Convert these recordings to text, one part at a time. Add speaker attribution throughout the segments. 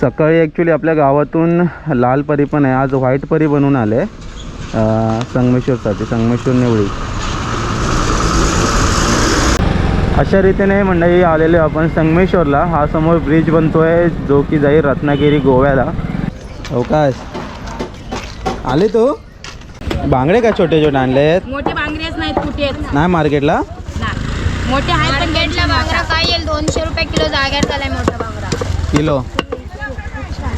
Speaker 1: सकाळी ॲक्च्युली आपल्या गावातून लाल परी पण आहे. आज व्हाईट परी बनवून आले. अं, संगमेश्वरसाठी संगमेश्वर निवळी. अशा रीतीने मंडळी आलेलो आपण संगमेश्वरला. हा समोर ब्रिज बनतोय जो की जाईल रत्नागिरी गोव्याला. हो काय आले तू? बांगडे का छोटे छोटे आणले आहेत?
Speaker 2: मोठे बांगडेच नाहीत कुठे
Speaker 1: नाही मार्केटला?
Speaker 2: ना मोठे आहेत पण
Speaker 3: बांगडा काय येईल? दोनशे रुपये किलो झालाय मोठा बांगडा.
Speaker 1: किलो?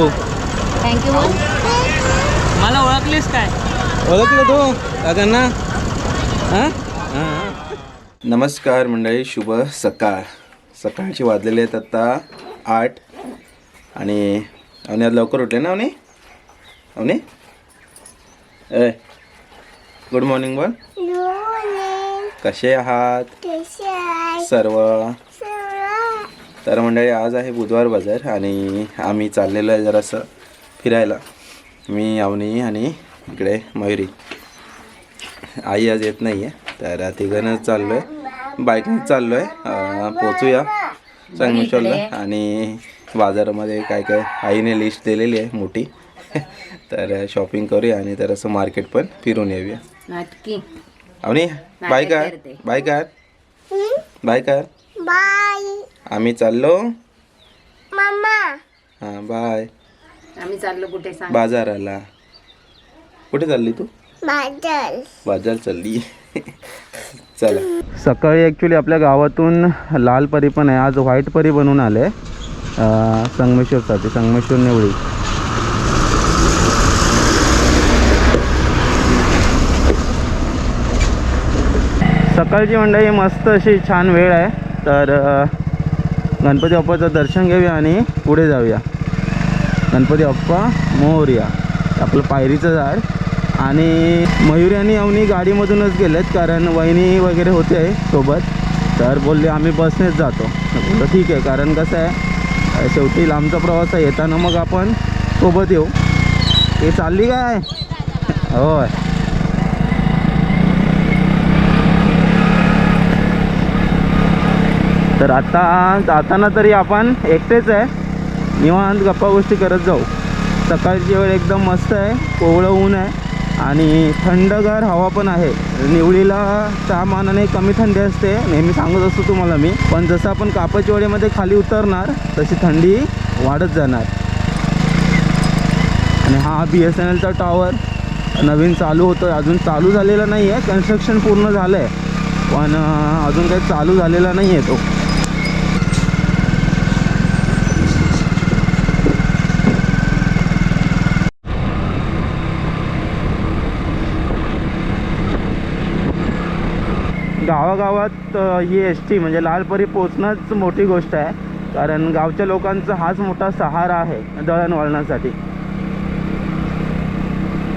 Speaker 3: थँक्यू बोल
Speaker 2: मला ओळखलीस काय?
Speaker 1: ओळखलं तू काकांना. हां? हां. नमस्कार मंडळी शुभ सकाळ. सकाळची वाजलेले आहेत आता आठ. आणि अवनी आज लवकर उठले ना अवनी? अवनी? ए गुड मॉर्निंग बोल. कसे आहात? सर्व तर मंडळी आज आहे बुधवार बाजार आणि आम्ही चाललेलो आहे जरासं फिरायला. मी अवनी आणि इकडे मयुरी. आई आज येत नाही आहे तर तिघनंच चाललो आहे बाईकनेच चाललो आहे पोचूया संगमेश्वरला आणि बाजारामध्ये काय काय आईने लिस्ट दिलेली आहे मोठी. तर शॉपिंग करूया आणि तर असं मार्केट पण फिरून येऊया.
Speaker 2: नाटकी
Speaker 1: अवनी बाय कर. बाय कर. बाय कर.
Speaker 3: बाय.
Speaker 1: आम्ही चाललो.
Speaker 3: मम्मा
Speaker 1: हां बाय.
Speaker 2: आम्ही चाललो कुठे सांग.
Speaker 1: बाजाराला. कुठे चालली तू? बाजार चालली. चला. सकाळी ॲक्च्युली आपल्या गावातून लाल परी पण आहे. आज व्हाईट परी बनवून आले. संगमेश्वरसाठी संगमेश्वर निवळी. सकाळची मंडळी मस्त अशी छान वेळ आहे. तर गणपती बाप्पाचं दर्शन घेऊया आणि पुढे जाऊया. गणपती बाप्पा मोहरिया आपलं पायरीचं झाड. आणि मयुरी आणि अवनी गाडीमधूनच गेलेत कारण वहिनी वगैरे होते सोबत. तर बोलले आम्ही बसनेच जातो. तर ठीक आहे. कारण कसं आहे शेवटी लांबचा प्रवास आहे. येताना मग आपण सोबत येऊ. हे चालली काय? होय. तर आता जाताना तरी आपण एकटेच आहे. निवांत गप्पा गोष्टी करत जाऊ. सकाळची वेळ एकदम मस्त आहे कोवळं ऊन आहे आणि थंडगार हवा पण आहे. निवळीला त्या मानाने कमी थंडी असते नेहमी सांगत असतो तुम्हाला मी. पण जसं आपण कापचिवडीमध्ये खाली उतरणार तशी थंडी वाढत जाणार. आणि हा बी एस एन एलचा टॉवर नवीन चालू होतो आहे अजून चालू झालेला नाही आहे कन्स्ट्रक्शन पूर्ण झालं आहे पण अजून काही चालू झालेला नाही आहे तो. गावागावात ही एस टी म्हणजे लालपरी पोचणंच मोठी गोष्ट आहे. कारण गावच्या लोकांचा हाच मोठा सहारा आहे दळणवळणासाठी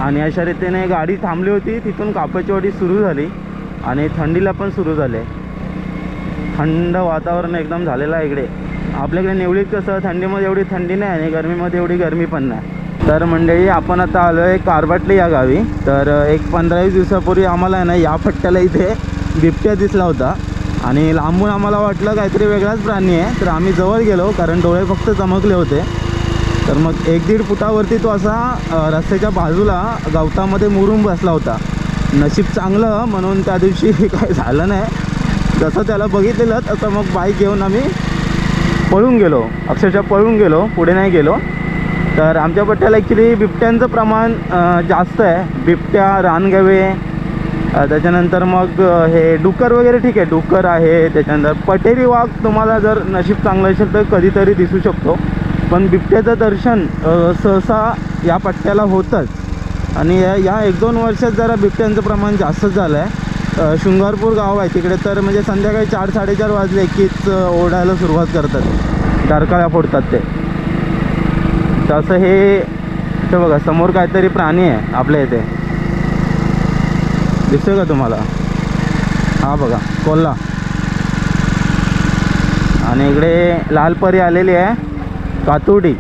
Speaker 1: आणि अशा रीतीने गाडी थांबली होती तिथून कापचवाडी सुरू झाली आणि थंडीला पण सुरू झाले. थंड वातावरण एकदम झालेलं आहे इकडे. आपल्याकडे निवडीत कसं थंडीमध्ये एवढी थंडी नाही आणि गरमीमध्ये एवढी गरमी पण नाही. तर मंडळी आपण आता आलो आहे कारबाटली या गावी. तर एक पंधरावीस दिवसापूर्वी आम्हाला आहे ना या पट्ट्याला इथे बिबट्या दिसला होता. आणि लांबून आम्हाला वाटलं काहीतरी वेगळाच प्राणी आहे. तर आम्ही जवळ गेलो कारण डोळे फक्त चमकले होते. तर मग एक दीड फुटावरती तो असा रस्त्याच्या बाजूला गवतामध्ये मुरून बसला होता. नशीब चांगलं म्हणून त्या दिवशी काय झालं नाही. जसं त्याला बघितलेलं तसं मग बाईक घेऊन आम्ही पळून गेलो. अक्षरशः पळून गेलो पुढे नाही गेलो. तर आमच्या पट्ट्याला ॲक्च्युली बिबट्यांचं प्रमाण जास्त आहे. बिबट्या रानगवे त्याच्यानंतर मग हे डुक्कर वगैरे ठीक आहे डुक्कर आहे त्याच्यानंतर पटेरी वाघ तुम्हाला जर नशीब चांगलं असेल तर कधीतरी दिसू शकतो. पण बिबट्याचं दर्शन सहसा या पट्ट्याला होतंच. आणि या एक दोन वर्षात जरा बिबट्यांचं प्रमाण जास्तच झालं आहे शृंगारपूर गाव आहे तिकडे तर म्हणजे संध्याकाळी चार साडेचार वाजले कीच ओढायला सुरुवात करतात. डारकाळ्या फोडतात ते. तसं हे बघा समोर काहीतरी प्राणी आहे आपल्या इथे. दिसतोय का तुम्हाला? हा बघा कोल्हा. आणि इकडे लालपरी आलेली आहे कातुर्डी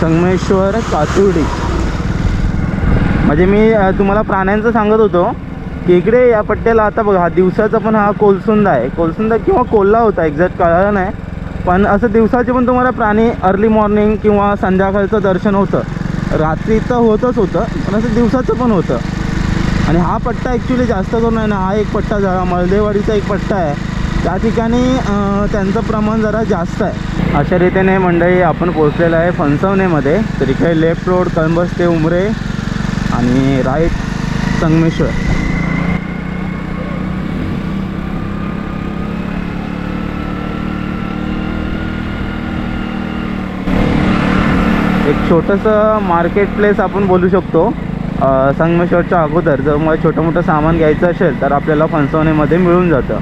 Speaker 1: संगमेश्वर कातुडी. म्हणजे मी तुम्हाला प्राण्यांचं सांगत होतो की इकडे या पट्ट्याला आता बघा हा दिवसाचा पण हा कोलसुंदा आहे. कोलसुंदा किंवा कोल्हा होता एक्झॅक्ट कळलं नाही. पण असं दिवसाचे पण तुम्हाला प्राणी अर्ली मॉर्निंग किंवा संध्याकाळचं दर्शन होतं. रात्रीचं होतच होतं पण असं दिवसाचं पण होतं. आणि हा पट्टा ॲक्च्युली जास्त करून आहे ना हा एक पट्टा जरा मळदेवाडीचा एक पट्टा आहे. त्या ठिकाणी त्यांचं प्रमाण जरा जास्त आहे. अशा रीतीने मंडळी आपण पोचलेलं आहे फणसवणेमध्ये तर इकडे लेफ्ट रोड कळंबस ते उमरे आणि राईट संगमेश्वर. एक छोटंसं मार्केट प्लेस आपण बोलू शकतो. संगमेश्वरच्या अगोदर जर मला छोटं मोठं सामान घ्यायचं असेल तर आपल्याला फणसवणेमध्ये मिळून जातं.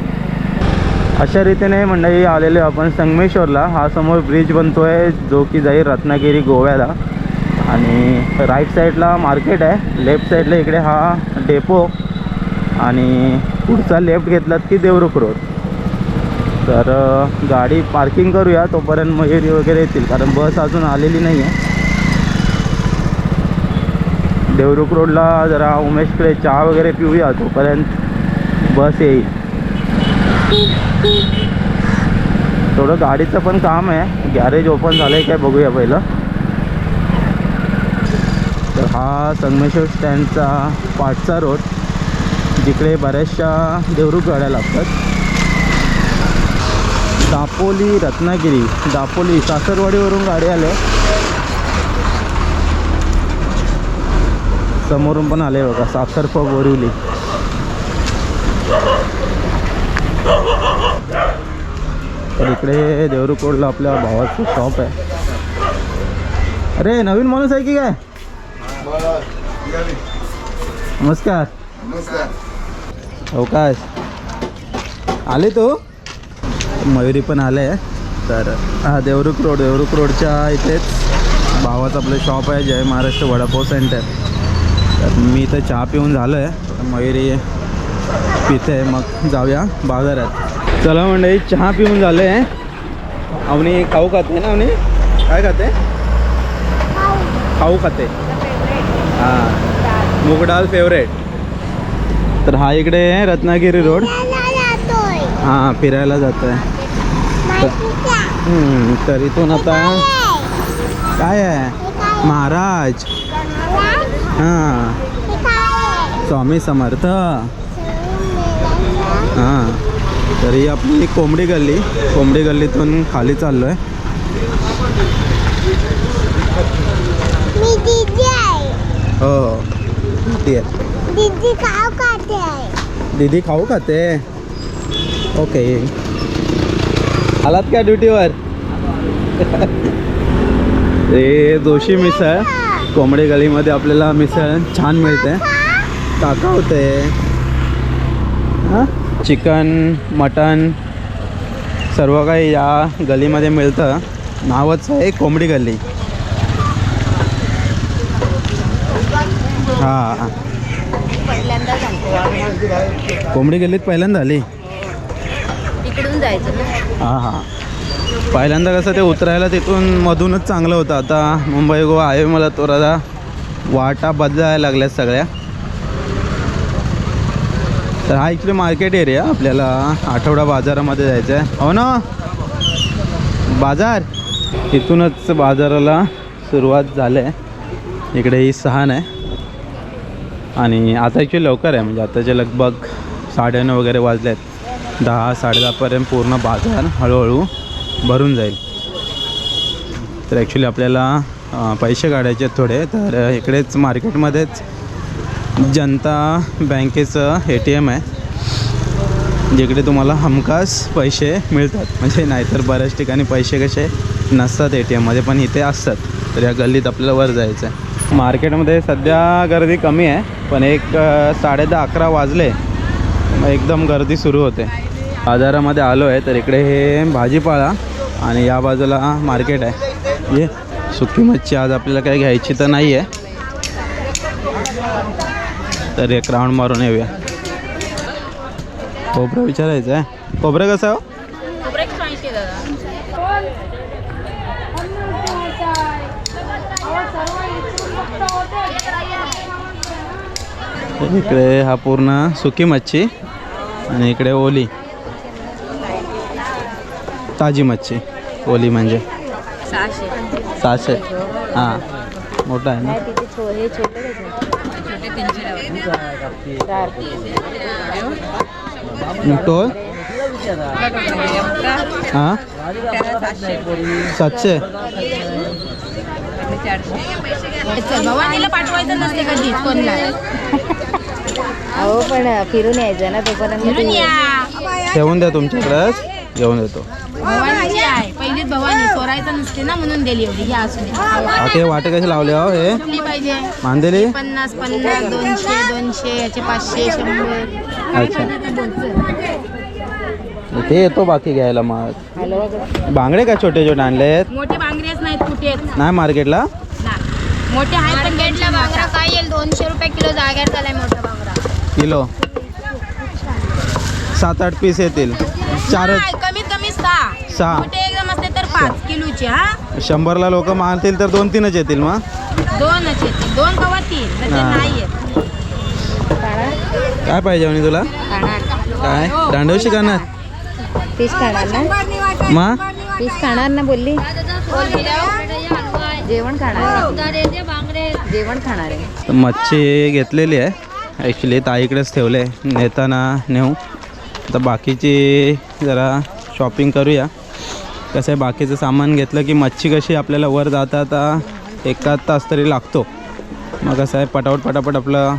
Speaker 1: अशा रीतीने मंडळी आलेले आपण संगमेश्वरला. हा समोर ब्रिज बनतो आहे जो की जाईल रत्नागिरी गोव्याला. आणि राईट साईडला मार्केट आहे. लेफ्ट साईडला इकडे हा डेपो आणि पुढचा लेफ्ट घेतलात की देवरुख रोड तर गाडी पार्किंग करूया. तोपर्यंत मयुरी वगैरे येतील कारण बस अजून आलेली नाही आहे देवरुख रोडला जरा उमेशकडे चहा वगैरे पिऊया तोपर्यंत बस येईल. थोडं गाडीचं पण काम आहे. गॅरेज ओपन झालं आहे काय बघूया पहिलं. तर हा संगमेश्वर स्टँडचा पाठचा रोड जिकडे बऱ्याचशा देवरुख गाड्या लागतात. दापोली रत्नागिरी दापोली सासरवाडीवरून गाडी आले समोरून पण आले बघा साखरपा बोरिवली तर इकडे देवरुख रोडला आपल्या भावाचं शॉप आहे. अरे नवीन माणूस आहे की काय? नमस्कार. हो अवकाश आले तो? मयुरी पण आले. तर हा देवरुख रोड देवरुख रोडच्या इथेच भावाचं आपलं शॉप आहे जय महाराष्ट्र वडापाव सेंटर तर मी इथं चहा पिऊन झालं आहे मयुरी पिते मग जाऊया बाजारात. चला मंडळी चहा पिऊन झालं आहे अवनी खाऊ खाते ना अवनी? काय खाते? खाऊ खाते. हां. मूग डाळ फेवरेट तर हा इकडे आहे रत्नागिरी रोड. हां फिरायला जातो आहे तर इथून आता काय आहे? महाराज. हां. स्वामी समर्थ. हां. तर ही आपली कोंबडी गल्ली. कोंबडी गल्लीतून खाली चाललो आहे. हो. ती आहे.
Speaker 3: दीदी खाऊ खाते आहे.
Speaker 1: दीदी खाऊ खाते. ओके. आलात का ड्युटीवर? ते जोशी मिसळ. कोंबडी गलीमध्ये आपल्याला मिसळ छान मिळते. काका होते. हां? चिकन मटन सर्व काही या गलीमध्ये मिळतं. नावच आहे कोंबडी गल्ली हां. कोंबडी गल्लीत पहिल्यांदा आली.
Speaker 2: तिकडून जायचं
Speaker 1: हां हां. पहिल्यांदा कसं ते उतरायला तिथून मधूनच चांगलं होतं. आता मुंबई गोवा आहे मला थोडासा वाटा बदलायला लागल्यात सगळ्या. तर हा इकडे मार्केट एरिया आपल्याला आठवडा बाजारामध्ये जायचं आहे हो ना? बाजार? इथूनच बाजाराला सुरुवात झाली आहे इकडे ही सहान आहे. आणि आता ॲक्च्युली लवकर आहे म्हणजे आताचे लगभग साडेनऊ वगैरे वाजले आहेत दहा साडेदहापर्यंत पूर्ण बाजार हळूहळू भरून जाईल. तर ॲक्च्युली आपल्याला पैसे काढायचे आहेत थोडे. तर इकडेच मार्केटमध्येच जनता बँकेचं ए टी एम आहे. जिकडे तुम्हाला हमखास पैसे मिळतात. म्हणजे नाहीतर बऱ्याच ठिकाणी पैसे कसे नसतात ए टी एममध्ये पण इथे असतात. तर या गल्लीत आपल्याला वर जायचं आहे मार्केटमध्ये सध्या गर्दी कमी आहे. पण एक साडे साडेदहा अकरा वाजले. मग एकदम गर्दी सुरू होते. बाजारामध्ये आलो आहे तर इकडे हे भाजीपाला आणि या बाजूला मार्केट आहे. ये सुकी मच्छी आज आपल्याला काही घ्यायची तर नाही आहे. तर एक राऊंड मारून येऊया. खोबरं विचारायचं आहे. खोबरं कसं आहे हो? इकडे हा पूर्ण सुकी मच्छी आणि इकडे ओली. ताजी मच्छी ओली म्हणजे.
Speaker 2: सहाशे.
Speaker 1: सहाशे? हां. मोठा आहे ना?
Speaker 2: हे
Speaker 1: टोल हां? सातशे.
Speaker 3: पाठवायचं नसते कधी कोणला?
Speaker 2: अहो पण फिरून यायचं ना तोपर्यंत
Speaker 1: ठेवून द्या तुमच्याकडेच घेऊन येतो
Speaker 3: भवानीची आहे. पहिलीच भवानी चोरायचं नसते ना म्हणून दिली एवढी घ्या असू दे
Speaker 1: हा ते वाटे कसे लावले हो हे?
Speaker 3: कुठली पाहिजे.
Speaker 1: मांदेली?
Speaker 3: पन्नास पन्नास दोनशे दोनशे याचे पाचशे शंभर.
Speaker 1: अच्छा. इथे येतो बाकी घ्यायला मग. बांगडे काय छोटे छोटे आणलेत
Speaker 3: मोठे बांगडेच नाहीत कुठे आहेत?
Speaker 1: नाही मार्केटला?
Speaker 3: ना. मोठे आहेत पण गेटला बांगडा काय येईल? दोनशे रुपये किलो जाग्यावर झालाय मोठा बांगडा.
Speaker 1: किलो. सात आठ पीस येतील.
Speaker 3: नाही, कमीत कमी सहा.
Speaker 1: सहा.
Speaker 3: मोठे एकदम असते तर पाच किलोचे हा?
Speaker 1: शंभरला लोक मारतील तर दोन तीनच येतील मग.
Speaker 3: दोनच येते दोन कवा तीन? तर ते
Speaker 1: हा.
Speaker 3: नाही येत.
Speaker 1: काय पाहिजे म्हणे तुला? काय? दांडवशी करणार
Speaker 2: फिश खाणार ना?
Speaker 1: मा?
Speaker 2: फिश खाणार ना बोलली? जेवण खाणार आहे. जेवण खाणार आहे.
Speaker 1: तर मच्छी घेतलेली आहे. ॲक्च्युली ताईकडेच ठेवले. आहे नेताना नेऊ. तर बाकीची जरा शॉपिंग करूया. कसं आहे बाकीचं सामान घेतलं की मच्छी कशी आपल्याला वर जाता आता एकाच तास तरी लागतो. मग कसं आहे पटापट पटापट आपलं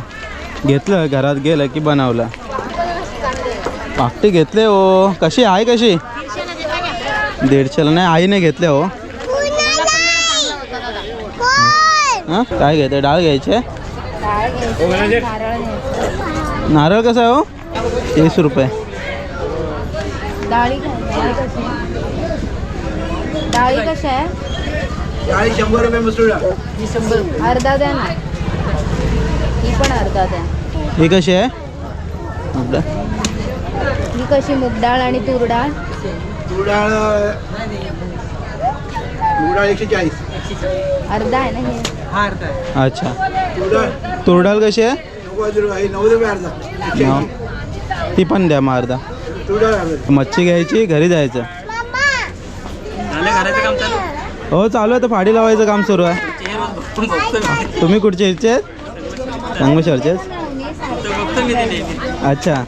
Speaker 1: घेतलं घरात गेलं की बनवलं. पाकटी घेतले हो. कशी आहे कशी? दीडशेला नाही आईने घेतले हो. हां? काय घ्यायचं? डाळ घ्यायचं.
Speaker 2: नारळ
Speaker 1: कसा आहे हो? तीस रुपये.
Speaker 2: डाळी काय डाळी कशी डाळी कशा आहे?
Speaker 4: चाळीस शंभर रुपये मसूर डाळ.
Speaker 2: अर्धा द्या ना. ही पण अर्धा द्या.
Speaker 1: ही कशी आहे?
Speaker 2: ही कशी मूग डाळ आणि तूर डाळ?
Speaker 4: तूर डाळ तूर डाळ एकशे चाळीस.
Speaker 2: अर्धा आहे ना हे?
Speaker 1: अच्छा.
Speaker 4: तूर डाळ.
Speaker 1: तूर डाळ कशी आहे?
Speaker 4: नव्वद रुपये अर्धा.
Speaker 1: ती पण द्या मग
Speaker 4: डाळ अर्धा.
Speaker 1: मच्छी घ्यायची घरी जायचं. हो चालू आहे तर फाडी लावायचं काम सुरू आहे. तुम्ही कुठचे इथचे? आहेत संगमेश्वरचेच अच्छा.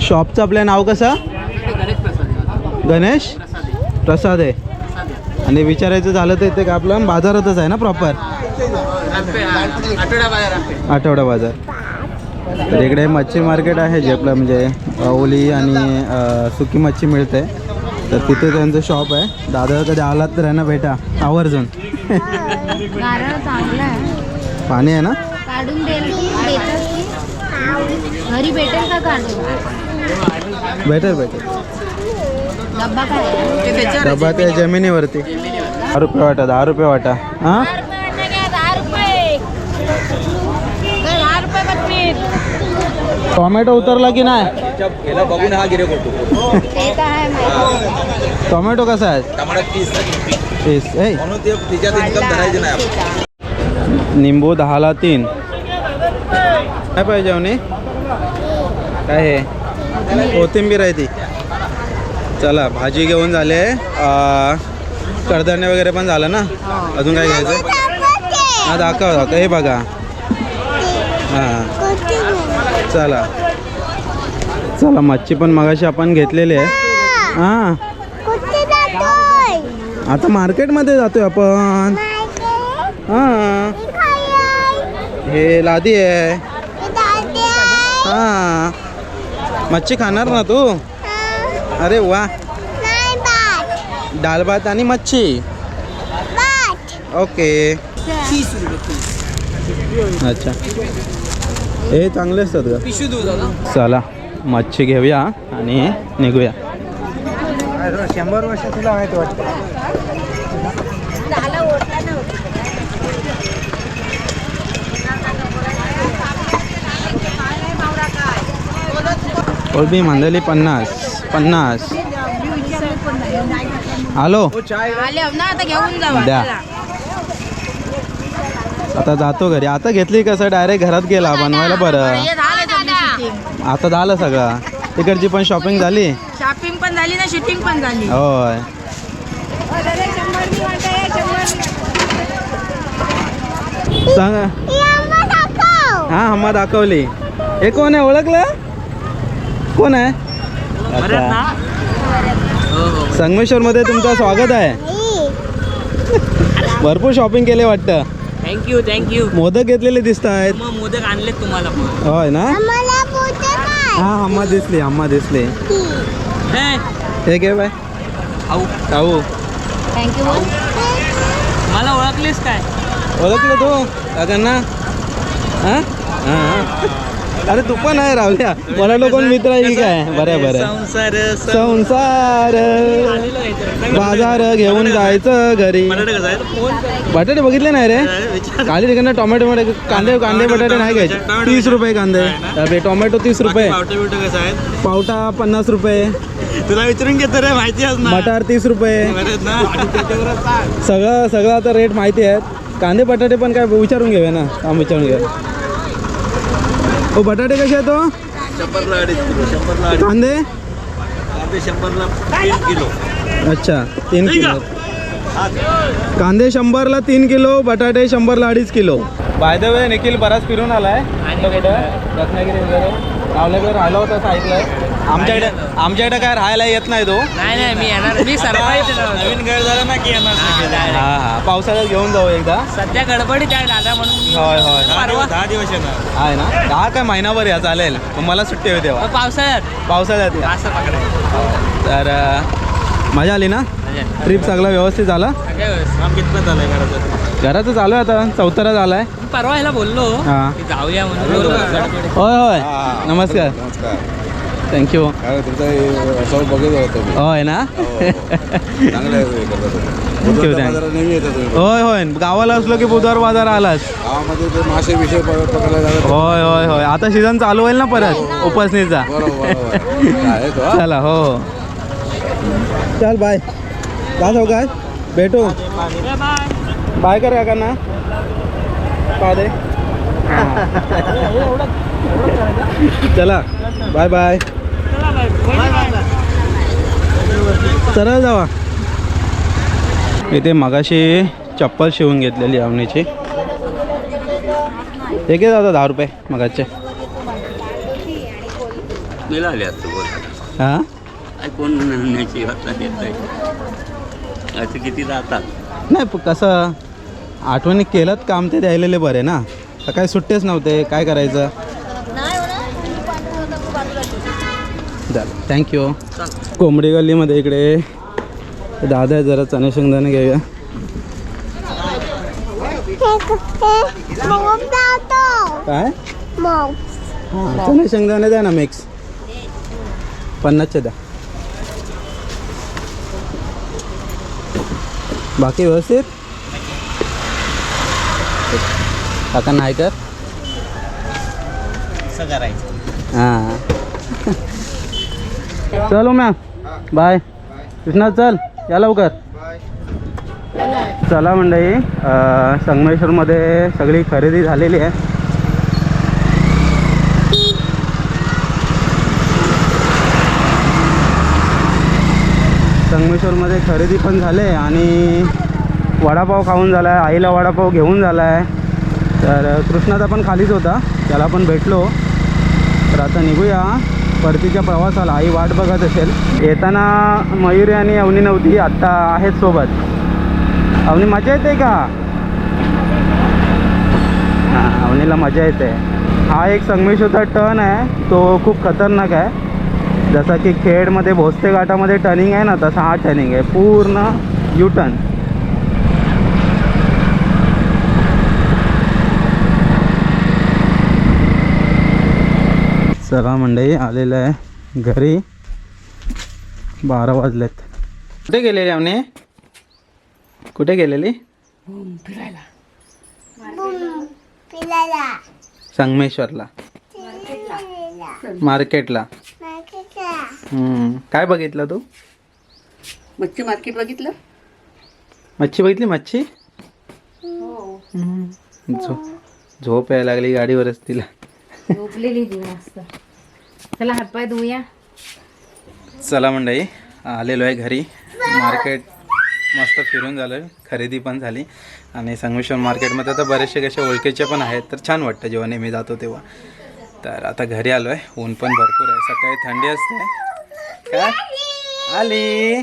Speaker 1: शॉपचं आपलं नाव कसं? गणेश प्रसाद. आहे आणि विचारायचं झालं तर इथे का आपलं बाजारातच आहे ना प्रॉपर आठवडा बाजार. तर इकडे मच्छी मार्केट आहे जे आपलं म्हणजे ओली आणि सुकी मच्छी मिळते. तर तिथे त्यांचं शॉप आहे. दादा कधी आलात तर यांना भेटा आवर्जून
Speaker 2: नारळ चांगला आहे.
Speaker 1: पाणी आहे ना?
Speaker 2: काढून की? घरी भेटेल का काढून?
Speaker 1: भेटेल भेटेल.
Speaker 2: डब्बा काय आहे?
Speaker 1: डबा त्या जमिनीवरती. दहा रुपये वाटा दहा रुपये वाटा. हां
Speaker 3: दहा रुपये दहा रुपये बत्तीस
Speaker 1: टोमॅटो उतरला की नाही?
Speaker 2: ते तर आहे माहिती
Speaker 1: टोमॅटो कसा आहे? तीस. ए. निंबू दहाला तीन. काय पाहिजे म्हणे काय हे? कोथिंबीर आहे ती. चला भाजी घेऊन झाले. अं, कडधान्य वगैरे पण झालं ना? अजून काय घ्यायचं? हा दाखव दाखव. हे बघा. हां. चला. चला मच्छी पण मगाशी आपण घेतलेली आहे. हां. आता मार्केटमध्ये जातोय आपण. हां. हे लादी आहे. हां मच्छी खाणार ना तू? अरे वा. डाळ भात. आणि मच्छी. ओके. अच्छा. हे चांगले असतात का? चला मच्छी घेऊया आणि निघूया.
Speaker 4: शंभर वर्ष तुला माहिती वाटतं.
Speaker 1: कोळबी मांदली पन्नास पन्नास. हॅलो.
Speaker 3: आले ना आता घेऊन जावा
Speaker 1: द्या. आता जातो घरी. आता घेतली कसं? डायरेक्ट घरात गेला बनवायला बरं. आता झालं सगळं. तिकडची पण शॉपिंग झाली?
Speaker 3: झाली ना शूटिंग पण झाली.
Speaker 1: होय. सांगा. हा हम्मा दाखवली. हे कोण आहे? ओळखलं? कोण आहे? अच्छा. संगमेश्वर मध्ये तुमचं स्वागत आहे. भरपूर शॉपिंग केले वाटतं.
Speaker 5: थँक्यू थँक्यू
Speaker 1: मोदक घेतलेले दिसत आहेत
Speaker 5: मग मोदक आणलेत तुम्हाला पण.
Speaker 1: होय ना? हा हम्मा दिसली हम्मा दिसली.
Speaker 5: हे,
Speaker 1: हे घे बाय.
Speaker 5: आऊ
Speaker 1: खाऊ.
Speaker 2: थँक्यू
Speaker 5: मला ओळखलीस काय?
Speaker 1: ओळखलं तू? काकांना हा हा. अरे तू पण आहे रावल्या मला कोण मित्र आहे की काय? बरं बरं.
Speaker 5: संसार
Speaker 1: संसार. बाजार घेऊन जायचं घरी. बटाटे बघितले नाही रे. खाली तिकडनं टोमॅटो मध्ये कांदे कांदे बटाटे नाही घ्यायचे. तीस रुपये कांदे. आपले टोमॅटो तीस रुपये. पावटा पन्नास रुपये.
Speaker 4: तुला विचारून घेतो रे माहिती
Speaker 1: मटार तीस रुपये. सगळं सगळं आता रेट माहिती आहेत. कांदे बटाटे पण काय विचारून घेऊया ना? काम विचारून घेऊया. हो बटाटे कसे आहेत तो
Speaker 4: शंभरला अडीच किलो शंभरला अडीच
Speaker 1: कांदे?
Speaker 4: कांदे शंभरला तीन किलो.
Speaker 1: अच्छा तीन किलो. कांदे शंभरला तीन किलो बटाटे शंभरला अडीच kilo. By the way Nikhil बराच फिरून आलाय. रत्नागिरी वगैरे. रावल्याकडे राहिला होता असं ऐकलंय आमच्याकडे आमच्याकडे काय राहायला येत नाही तो.
Speaker 5: नाही नाही मी येणार मी सरप्राईज
Speaker 4: नवीन घर झालं ना की येणार.
Speaker 1: हा हा पावसाळ्यात घेऊन जाऊ एकदा.
Speaker 5: सध्या गडबडीत आहे दादा म्हणून मी
Speaker 1: होय होय.
Speaker 4: दहा
Speaker 5: परवा
Speaker 4: दिवस- दहा दिवस येणार.
Speaker 1: आहे ना? दहा काय महिनाभर या चालेल. मला सुट्टी होते तेव्हा.
Speaker 5: पावसाळ्यात.
Speaker 1: पावसाळ्यात या.
Speaker 5: असं पकडायचं
Speaker 1: तर अं, मजा आली ना? ट्रिप सगळं व्यवस्थित झाला?
Speaker 5: सगळ्या.
Speaker 4: काम कितपत झालंय घराचं
Speaker 1: घराचं चालू आहे आता चौथरा झालाय.
Speaker 5: परवा ह्याला बोललो.
Speaker 1: हा.
Speaker 5: की जाऊया म्हणून.
Speaker 1: होय होय. नमस्कार.
Speaker 6: नमस्कार.
Speaker 1: थँक्यू
Speaker 6: काय तुमचा असं बघत होतो मी
Speaker 1: होय ना?
Speaker 6: चांगलं आहे हे करता तुम्ही.
Speaker 1: Thank you,
Speaker 6: बुधवारच्या
Speaker 1: thank you.
Speaker 6: बाजारात नेहमी येता तुम्ही.
Speaker 1: होय होय. गावाला असलो की बुधवार बाजार आलाच.
Speaker 6: गावामध्ये ते मासे विषय पकडायला जातात.
Speaker 1: होय होय होय. आता सीझन चालू होईल ना परत? उपसनीचा.
Speaker 6: बरोबर बरोबर. आहे तो हा?
Speaker 1: चला हो हो. चल बाय. काय भेटू. बाय. कर काकांना काय दे. चला. Bye bye. सरळ जावा. इथे मगाशी चप्पल शिवून घेतलेली आवनीची. ते किती जातात दहा रुपये मगाचे. हां?
Speaker 7: कोण आता असं किती जातात
Speaker 1: नाही कसं? आठवणी केलं काम ते द्यायलेले बरे ना? तर काय सुट्टेच नव्हते काय करायचं? थँक्यू कोंबडी गल्लीमध्ये इकडे. दादा आहे जरा चणे शेंगदाणे घेऊया काय? हां चणे शेंगदाणे द्या ना मिक्स पन्नासचे द्या. बाकी व्यवस्थित? काका नाही कर हां. चलो मॅम. बाय. कृष्णा चल. या लवकर. चला मंडळी. अं, संगमेश्वरमध्ये सगळी खरेदी झालेली आहे. संगमेश्वरमध्ये खरेदी पण झाले आणि वडापाव खाऊन झाला आहे आईला वडापाव घेऊन झाला आहे तर कृष्णाचा पण खालीच होता. त्याला पण भेटलो. तर आता निघूया. परतीच्या प्रवासाला. आई वाट बघत असेल. येताना मयुरी आणि अवनी नव्हती. आत्ता आहेत सोबत. अवनी मजा येते का? हां अवनीला मजा येते. हा एक संगमेश्वरचा टर्न आहे. तो खूप खतरनाक आहे. जसा की खेडमध्ये भोसते घाटामध्ये टर्निंग आहे ना तसा हा टर्निंग आहे. पूर्ण यू टर्न चला मंडळी आलेलं आहे घरी. बारा वाजलेत. कुठे गेलेली आमने कुठे गेलेली? संगमेश्वरला. मार्केटला. हम्म. काय बघितलं तू?
Speaker 8: मच्छी मार्केट बघितलं?
Speaker 1: मच्छी बघितली मच्छी? हम्म. झो झोप यायला लागली गाडीवरच तिला.
Speaker 2: झोपलेली ती मस्त. चला हातपाय धुवूया
Speaker 1: चला मंडळी आलेलो आहे घरी. मार्केट मस्त फिरून झालं खरेदी पण झाली. आणि संगमेश्वर मार्केटमध्ये तर बरेचसे कसे ओळखीचे पण आहेत तर छान वाटतं जेव्हा नेहमी जातो तेव्हा. तर आता घरी आलो आहे ऊन पण भरपूर आहे. सकाळी थंडी असते. काय आली.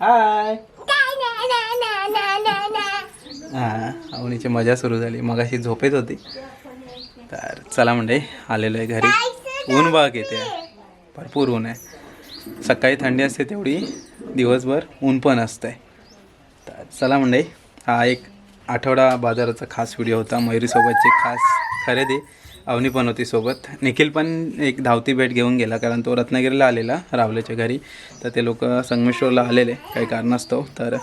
Speaker 1: हाय. हां अवनीची मजा सुरू झाली. मग अशी झोपेत होती. तर चला म्हणजे आलेलो आहे घरी. ऊन बघ येते भरपूर ऊन आहे. सकाळी थंडी असते तेवढी. दिवसभर ऊन पण असतंय. तर चला म्हणजे हा एक आठवडा बाजाराचा खास व्हिडिओ होता. मयुरीसोबतची खास खरेदी. अवनी पण होती सोबत. निखिल पण एक धावती भेट घेऊन गेला कारण तो रत्नागिरीला आलेला रावल्याच्या घरी. तर ते लोक संगमेश्वरला आलेले काही कारणास्तव. तर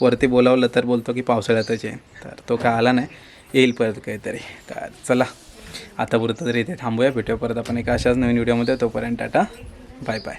Speaker 1: वरती बोलावलं तर बोलतो की पावसाळ्यातच आहे. तर तो काय आला नाही. येईल परत काहीतरी. तर चला. आता पुरतं तरी इथे थांबूया. भेटूया परत आपण एका अशाच नवीन व्हिडिओमध्ये. तोपर्यंत टाटा. Bye bye.